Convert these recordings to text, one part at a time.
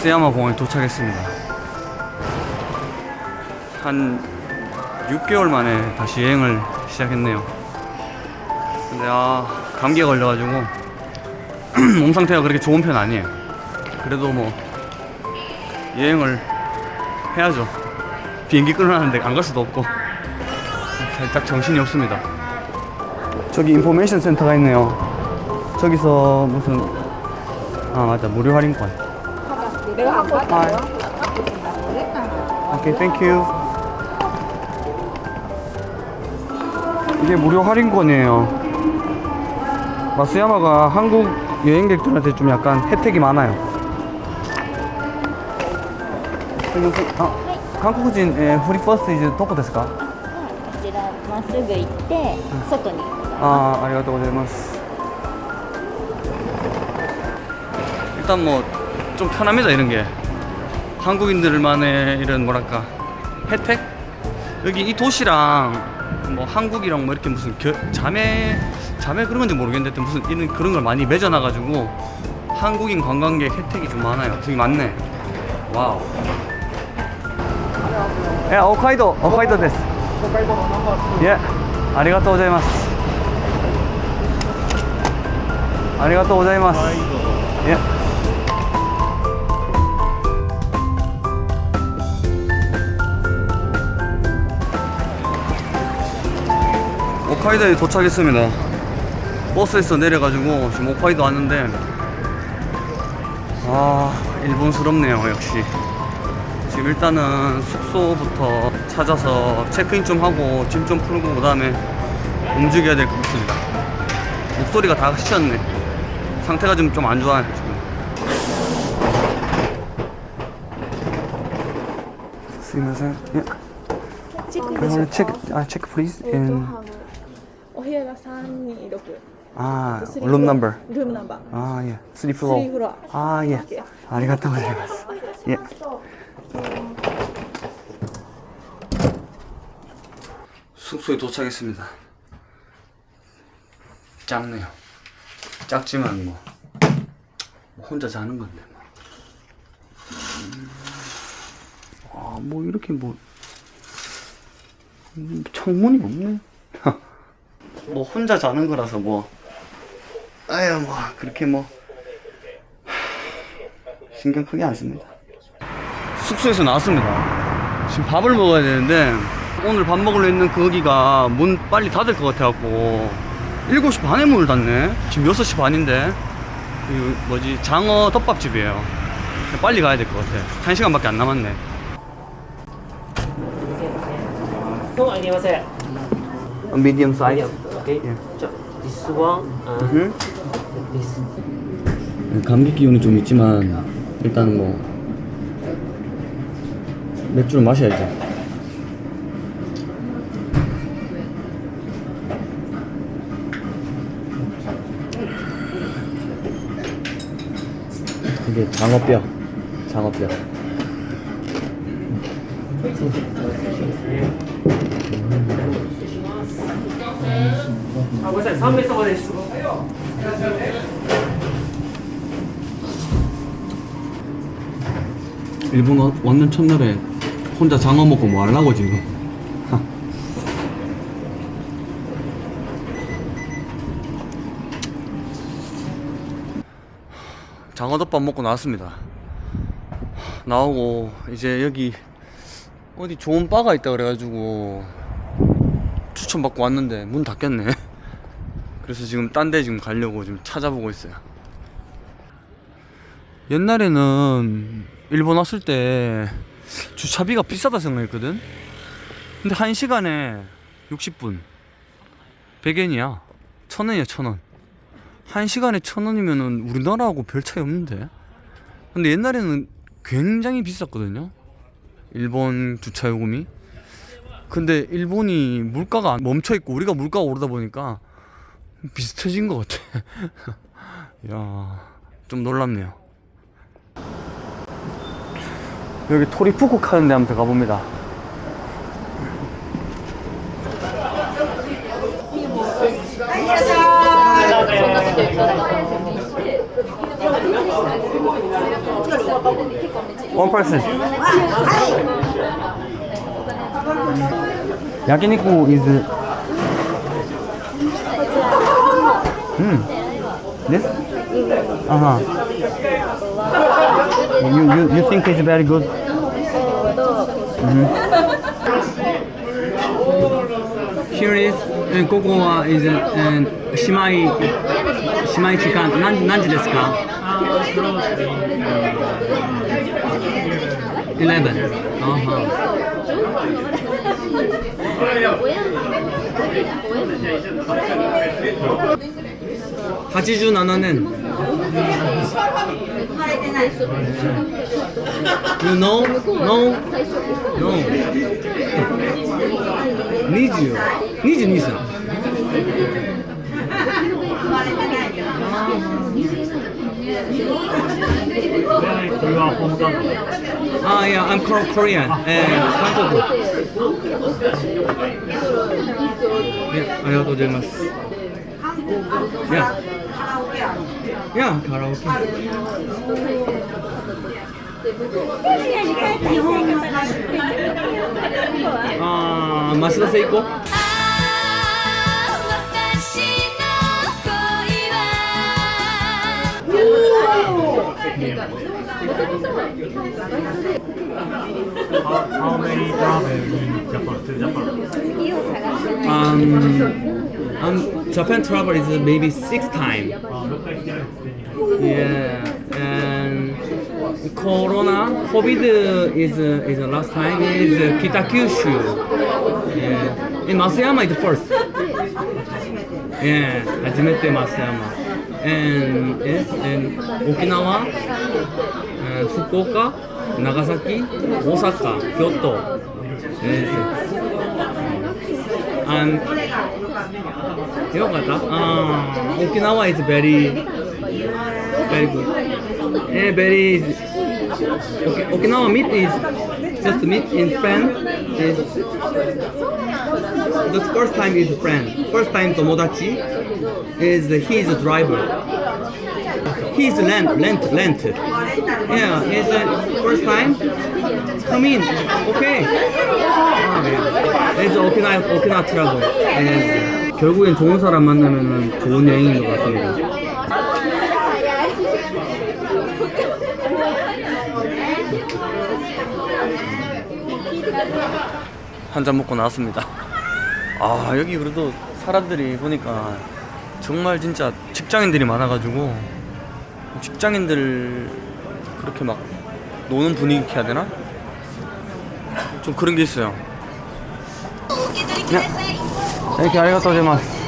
마스야마 공항에 도착했습니다. 한 6개월 만에 다시 여행을 시작했네요. 근데 아 감기에 걸려가지고 몸 상태가 그렇게 좋은 편 아니에요. 그래도 뭐 여행을 해야죠. 비행기 끊어놨는데 안 갈 수도 없고 살짝 정신이 없습니다. 저기 인포메이션 센터가 있네요. 저기서 무슨 아 맞다 무료 할인권. 내가 하고 있어요. 오케이, 땡큐. 이게 무료 할인권이에요. 마스야마가 한국 여행객들한테 좀 약간 혜택이 많아요. 아, 한국인 에, 프리 퍼스트 이제 도코 ですか?こちらまっすぐ行って外にございます 아, 아리가또 고자이마스. 일단 뭐 좀 편합니다 이런 게. 한국인들만의 이런 뭐랄까 혜택? 여기 이 도시랑 뭐 한국이랑 뭐 이렇게 무슨 겨, 자매 자매 그런 건지 모르겠는데 무슨 이런 그런 걸 많이 맺어놔 가지고 한국인 관광객 혜택이 좀 많아요. 되게 많네. 와우. 예 오카이도 오카이도 데스. 오카이도 예 아리가또 오자이마스. 아리가또 오자이마스. 예. 홋카이도에 도착했습니다 버스에서 내려가지고 지금 홋카이도 왔는데 아 일본스럽네요 역시 지금 일단은 숙소부터 찾아서 체크인 좀 하고 짐 좀 풀고 그 다음에 움직여야 될 것 같습니다 목소리가 다 시쳤네 상태가 지금 좀 안 좋아요 지금 스미마셍 예 체크 아 체크 플리즈 앤 여기. 아, 룸 넘버. 룸 넘버. 아, 예. 3 플로어. 3 플로어. 아, 예. 아리가토 고자이마스. 예. 숙소에 도착했습니다. 작네요. 작지만 뭐, 뭐 혼자 자는 건데 뭐. 음, 아, 뭐 이렇게 뭐 음, 창문이 없네. 뭐 혼자 자는 거라서 뭐. 아유 뭐 그렇게 뭐. 신경 크게 안 씁니다. 숙소에서 나왔습니다. 지금 밥을 먹어야 되는데 오늘 밥 먹으려 했는 그 거기가 문 빨리 닫을 것 같아갖고 7시 반에 문을 닫네? 지금 6시 반인데 그 뭐지? 장어 덮밥집이에요. 빨리 가야 될 것 같아. 1시간밖에 안 남았네. 어, 안녕하세요. 어, 미디엄 사이즈. Okay. 예. 자, this one and 응? this. 감기 기운이 좀 있지만 일단 뭐 맥주를 마셔야죠. 이게 장어뼈, 장어뼈. 일본 왔는 첫날에 혼자 장어 먹고 뭐 하려고 지금? 장어덮밥 먹고 나왔습니다. 나오고 이제 여기 어디 좋은 바가 있다 그래가지고 추천받고 왔는데 문 닫겠네. 그래서 지금 딴 데 지금 가려고 지금 찾아보고 있어요 옛날에는 일본 왔을 때 주차비가 비싸다 생각했거든. 근데 한 시간에 60분 100엔이야. 천 원이야 천 원. 한 시간에 천 원이면은 우리나라하고 별 차이 없는데. 근데 옛날에는 굉장히 비쌌거든요. 일본 주차 요금이. 근데 일본이 물가가 멈춰 있고 우리가 물가가 오르다 보니까 비슷해진 것 같아. 야, 좀 놀랍네요. 여기 토리푸쿠 하는 데 한번 가봅니다. Person. 야끼니쿠 is. Hmm. This? Uh-huh. You, you, you think it's very good? Mm -hmm. Here is and Coco is uh, Eleven. Uh huh. 八十七年 You know? No? No 20 22歳あ、いや、I'm Korean、えー、韓国。いや、ありがとうございます。いや。Yeah, karaoke. Ah, Masuda Seiko? Ooh. あー増田聖行こう私の恋は How many travel in Japan to Japan? Um, um, Japan travel is maybe six time. あ、6回来てるんですね。 Yeah, and Corona, COVID is uh, is the last time is uh, Kitakyushu. Yeah, in Masayama is first. Yeah, 初めて Masayama. And yes, and Okinawa, and 福岡、長崎、大阪、京都。Yes. And よかったあー沖縄 is very very good. Eh, very. Okay, Okinawa meat is just meat in friend is. The first time is friend. First time tomodachi is he is a driver. He is rent rent rent. Yeah, he's uh, first time. Come in. Okay. 아, 네. It's Okinawa Okinawa travel. 예. 결국엔 좋은 사람 만나면은 좋은 여행인 것 같습니다. 한 잔 먹고 나왔습니다. 아 여기 그래도 사람들이 보니까 정말 진짜 직장인들이 많아가지고 직장인들 그렇게 막 노는 분위기 해야 되나? 좀 그런 게 있어요. 네. 이렇게 아리가또 고자이마스.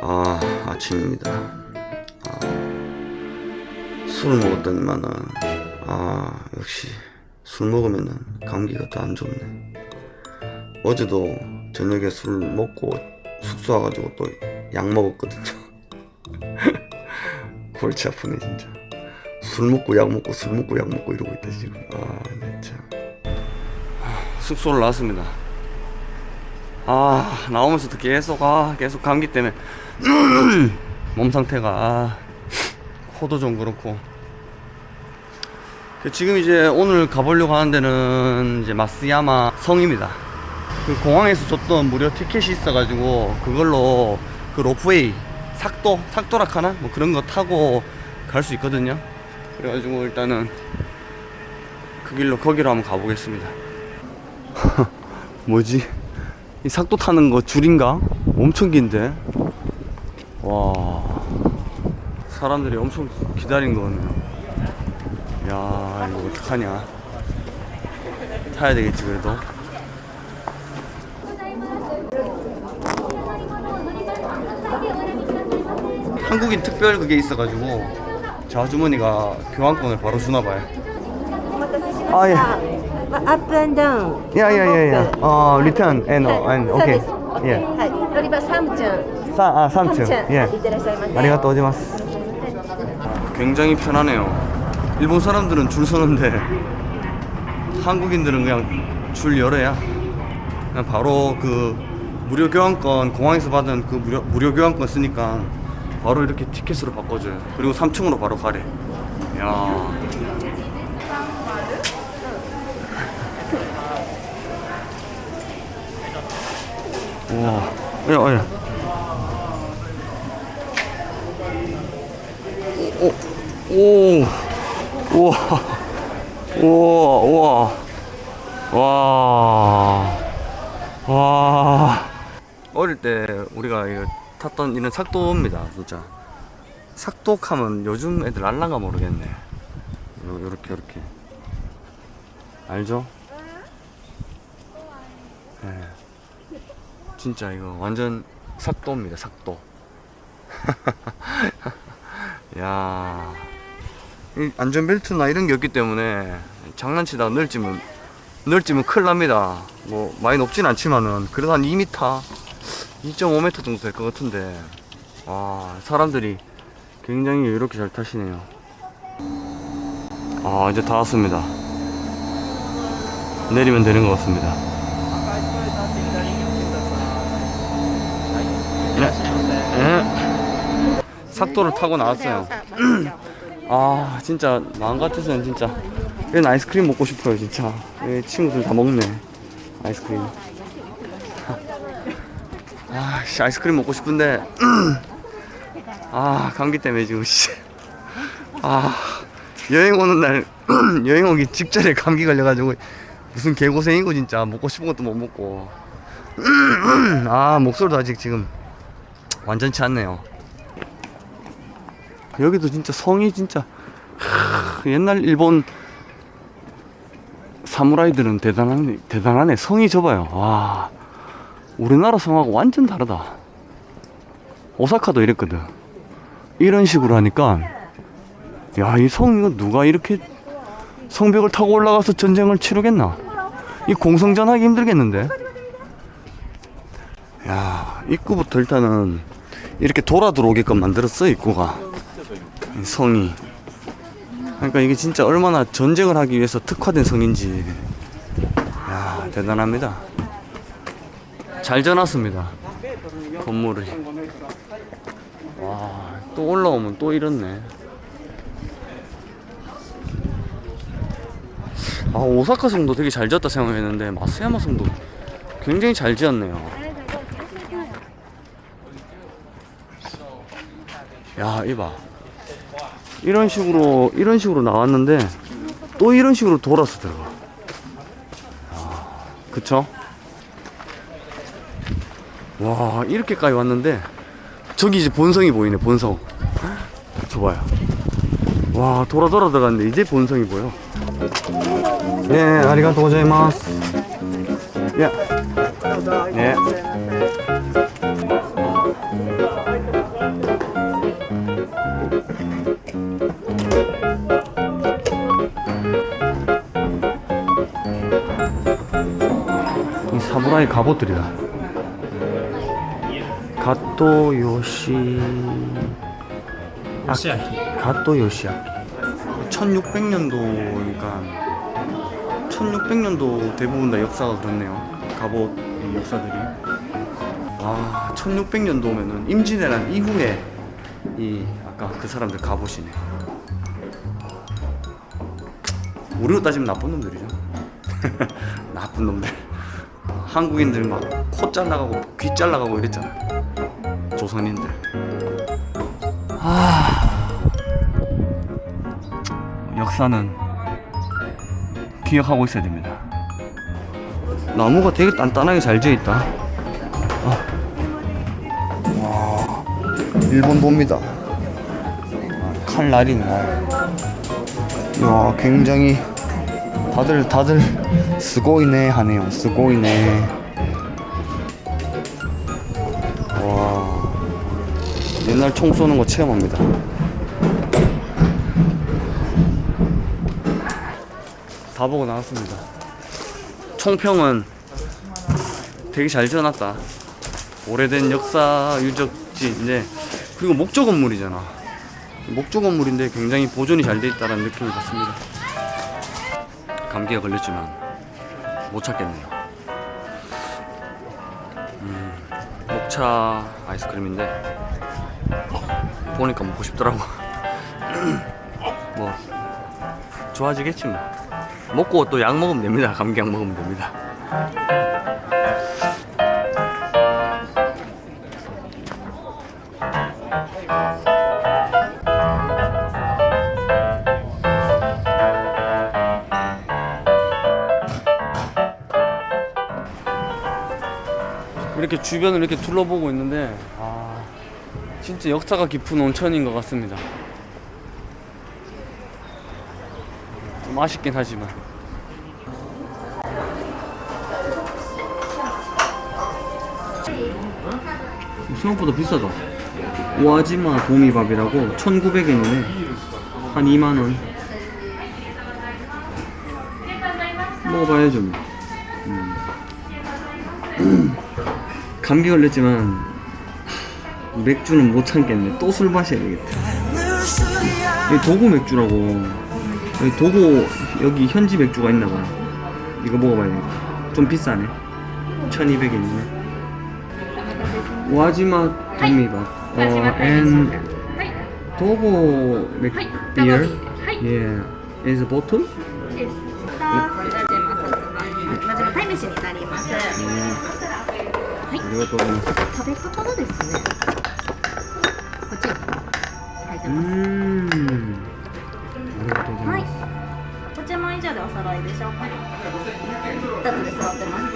아 아침입니다. 아, 술을 먹었더니만은 아 역시 술 먹으면은 감기가 또 안 좋네. 어제도 저녁에 술 먹고 숙소 와가지고 또 약 먹었거든요. 골치 아프네 진짜. 술 먹고 약 먹고 술 먹고 약 먹고 이러고 있다 지금. 아 진짜. 숙소를 나왔습니다. 아 나오면서도 계속 아 계속 감기 때문에 몸 상태가 아, 코도 좀 그렇고 그 지금 이제 오늘 가보려고 하는 데는 이제 마스야마 성입니다. 그 공항에서 줬던 무료 티켓이 있어가지고 그걸로 그 로프웨이 삭도 삭도라카나 뭐 그런 거 타고 갈 수 있거든요. 그래가지고 일단은 그 길로 거기로 한번 가보겠습니다. 뭐지? 이 삭도 타는 거 줄인가? 엄청 긴데. 와. 사람들이 엄청 기다린 거네요. 야, 이거 어떡하냐. 타야 되겠지, 그래도. 한국인 특별 그게 있어가지고 저 아주머니가 교환권을 바로 주나봐요. 아 예. 아, up and down. 예, 예, 예, 야야야야. 어 리턴 앤 앤. 오케이. 예. 3층. 아 3층. 예. 아리가또 오지마스. 굉장히 편하네요. 일본 사람들은 줄 서는데 한국인들은 그냥 줄 열어야 그냥 바로 그 무료 교환권 공항에서 받은 그 무료 무료 교환권 쓰니까 바로 이렇게 티켓으로 바꿔줘요. 그리고 3층으로 바로 가래. 야. 우와. 야, 야. 오, 오, 우와, 우와, 우와, 와, 와. 어릴 때 우리가 이거 탔던 이런 삭도입니다, 진짜. 삭독하면 요즘 애들 알란가 모르겠네. 요, 요렇게, 요렇게. 알죠? 예. 진짜 이거 완전 삭도입니다, 삭도. 야, 이 안전벨트나 이런 게 없기 때문에 장난치다가 널찌면 널찌면 큰일 납니다. 뭐 많이 높진 않지만은 그래도 한 2m, 2.5m 정도 될 것 같은데, 와 사람들이 굉장히 이렇게 잘 타시네요. 아 이제 다 왔습니다. 내리면 되는 것 같습니다. 네. 네. 삭도를 타고 나왔어요. 아 진짜 마음 같아서는 진짜 이런 아이스크림 먹고 싶어요 진짜 이 친구들 다 먹네 아이스크림 아 씨, 아이스크림 먹고 싶은데 아 감기 때문에 지금 씨 아 여행 오는 날 여행 오기 직전에 감기 걸려가지고 무슨 개고생이고 진짜. 먹고 싶은 것도 못 먹고. 아 목소리도 아직 지금 완전치 않네요. 여기도 진짜 성이 진짜 하, 옛날 일본 사무라이들은 대단하네 대단하네. 성이 좁아요. 와 우리나라 성하고 완전 다르다. 오사카도 이랬거든. 이런 식으로 하니까 야 이 성 이거 누가 이렇게 성벽을 타고 올라가서 전쟁을 치르겠나? 이 공성전 하기 힘들겠는데? 야 입구부터 일단은 이렇게 돌아 들어오게끔 만들었어 입구가. 이 성이. 그러니까 이게 진짜 얼마나 전쟁을 하기 위해서 특화된 성인지. 야 대단합니다 잘 져놨습니다. 건물을 와또 올라오면 또 이렇네. 아 오사카 성도 되게 잘 지었다 생각했는데 마스야마 성도 굉장히 잘 지었네요. 야 이봐. 이런 식으로 이런 식으로 나왔는데 또 이런 식으로 돌아서 들어가. 아, 그쵸? 와 이렇게까지 왔는데 저기 이제 본성이 보이네 본성. 저 봐요. 와 돌아 돌아 들어갔는데 이제 본성이 보여. 네 아리가또 고자이마스. 예. 네. 이 사무라이 갑옷들이다. 가토 요시 요시야키. 가토 요시야키. 1600년도니까 1600년도 대부분 다 역사가 그렇네요. 갑옷 이 역사들이. 와, 1600년도면은 임진왜란 이후에 이 아까 그 사람들 갑옷이네. 우리로 따지면 나쁜 놈들이죠. 나쁜 놈들. 한국인들 막 코 잘라가고 귀 잘라가고 이랬잖아. 조선인들. 아 역사는 기억하고 있어야 됩니다. 나무가 되게 단단하게 잘 지어 있다. 아. 와 일본 봅니다. 칼날이네. 야 굉장히 다들 다들 스고이네 하네요. 스고이네. 옛날 총 쏘는 거 체험합니다. 다 보고 나왔습니다. 총평은 되게 잘 지어놨다. 오래된 역사 유적지 인데 그리고 목조 건물이잖아. 목조 건물인데 굉장히 보존이 잘 돼 있다는 느낌을 받습니다. 감기가 걸렸지만 못 찾겠네요. 음, 목차 아이스크림인데 보니까 먹고 싶더라고. 뭐 좋아지겠지 뭐. 먹고 또 약 먹으면 됩니다. 감기약 먹으면 됩니다. 이렇게 주변을 이렇게 둘러보고 있는데 아 진짜 역사가 깊은 온천인 것 같습니다. 좀 아쉽긴 하지만 생각보다 비싸다. 오아지마 도미밥이라고 1,900엔이네. 한 2만 원. 먹어봐야죠. 뭐. 음. 감기 걸렸지만 하, 맥주는 못 참겠네. 또 술 마셔야 되겠다. 이 도구 맥주라고. 여기 도구 여기 현지 맥주가 있나봐. 이거 먹어봐야 되겠다. 좀 비싸네. 1,200엔이네. 와지마 도미밥. 어, and 도고 맥 beer. Yeah. is a bottle? まず鯛めしになります。 네. 이것도 그냥 食べ方がですね。 こっち。書いてます。 음. 이것도 はい 좀 こちらも以上でお揃いでしょうか。二つで揃ってます。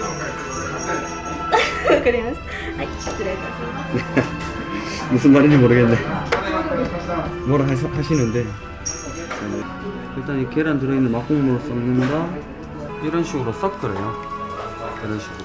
わかりました。はい、失礼いたします。 무슨 말인지 모르겠네. 뭐라 하시, 하시는데 일단 이 계란 들어있는 막국물을 섞는다. 이런 식으로 섞으래요. 이런 식으로.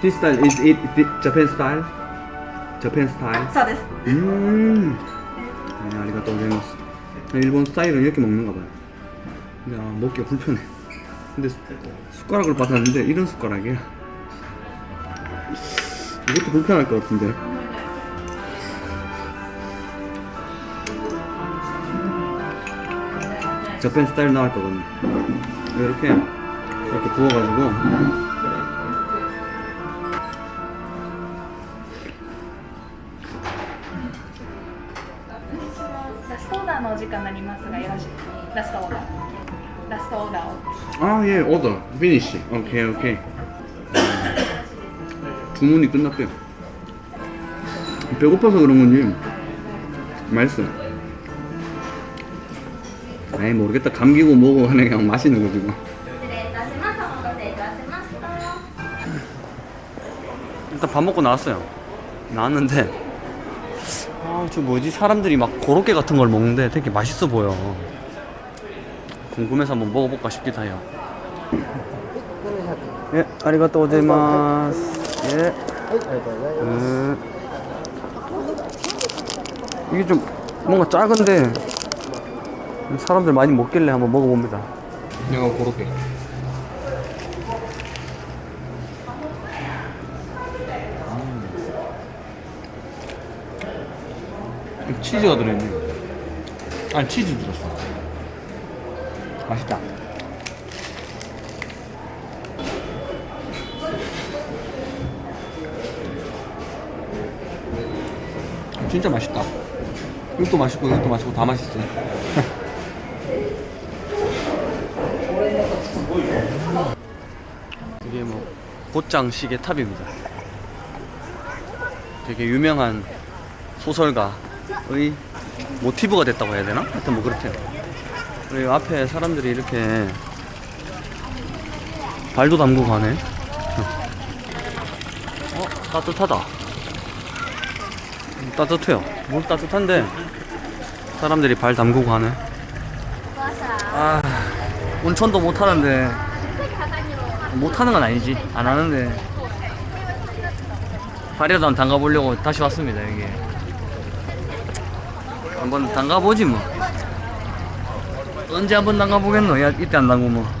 This style is it the Japan style? Japan style? そうです。 음. 네, 아리가또 고자이마스. 일본 스타일은 이렇게 먹는가 봐요. 근데 아, 먹기가 불편해. 근데 수- 숟가락을 받았는데 이런 숟가락이야. 이것도 불편할 것 같은데. 저팬 스타일 나올 거거든요. 이렇게 이렇게 부어가지고 오더. 피니쉬 오케이, 오케이. 주문이 끝났대요. 배고파서 그런 건지 맛있어. 아이 모르겠다. 감기고 뭐고 하네 그냥 맛있는 거지 뭐. 일단 밥 먹고 나왔어요. 나왔는데 아 저 뭐지 사람들이 막 고로케 같은 걸 먹는데 되게 맛있어 보여. 궁금해서 한번 먹어볼까 싶기도 해요. 예, 아리가또 고자이마스. 예. 음. 이게 좀 뭔가 작은데 사람들 많이 먹길래 한번 먹어봅니다. 내가 고로케. 치즈가 들어있네. 아니 치즈 들었어. 맛있다. 진짜 맛있다. 이것도 맛있고 이것도 맛있고 다 맛있어요. 이게 뭐 곧장 시계 탑입니다. 되게 유명한 소설가의 모티브가 됐다고 해야 되나? 하여튼 뭐 그렇대요. 그리고 앞에 사람들이 이렇게 발도 담그고 가네. 어, 따뜻하다. 음, 따뜻해요. 물 따뜻한데 사람들이 발 담그고 가네. 아, 온천도 못 하는데 못 하는 건 아니지. 안 하는데 발이라도 한번 담가 보려고 다시 왔습니다 여기. 한번 담가 보지 뭐. 언제 한번 담가 보겠노? 야, 이때 안 담그면. 뭐.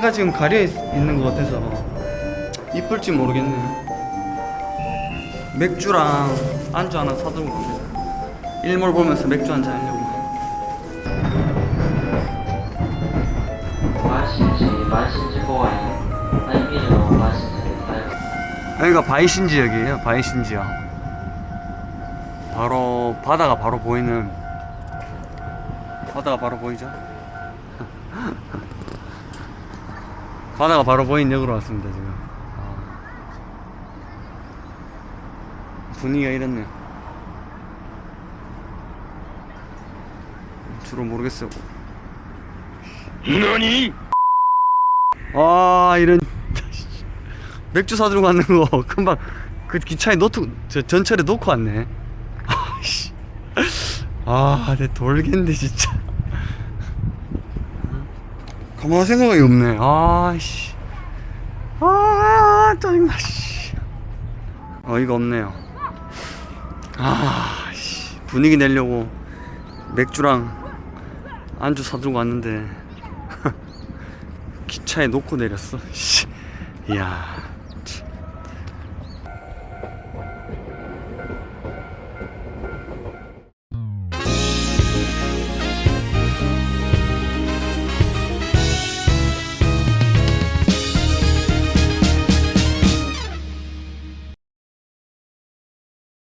해가 지금 가려 있, 는것 같아서 이쁠지 모르겠네요. 맥주랑 안주 하나 사들고 갑니다. 일몰 보면서 맥주 한잔 하려고. 여기가 바이신지 역이에요. 바이신지역. 바로 바다가 바로 보이는 바다가 바로 보이죠. 바다가 바로 보이는 역으로 왔습니다 지금. 아. 분위기가 이렇네요. 주로 모르겠어요. 너니? 아 이런 맥주 사들고 가는 거 금방 그 기차에 놓고 저 전철에 놓고 왔네. 아씨. 아, 내 돌겠네 진짜. 가만 생각이 없네. 아씨. 아, 짜증나 씨. 어이가 없네요. 아, 씨. 분위기 내려고 맥주랑 안주 사들고 왔는데 기차에 놓고 내렸어. 씨. 이야.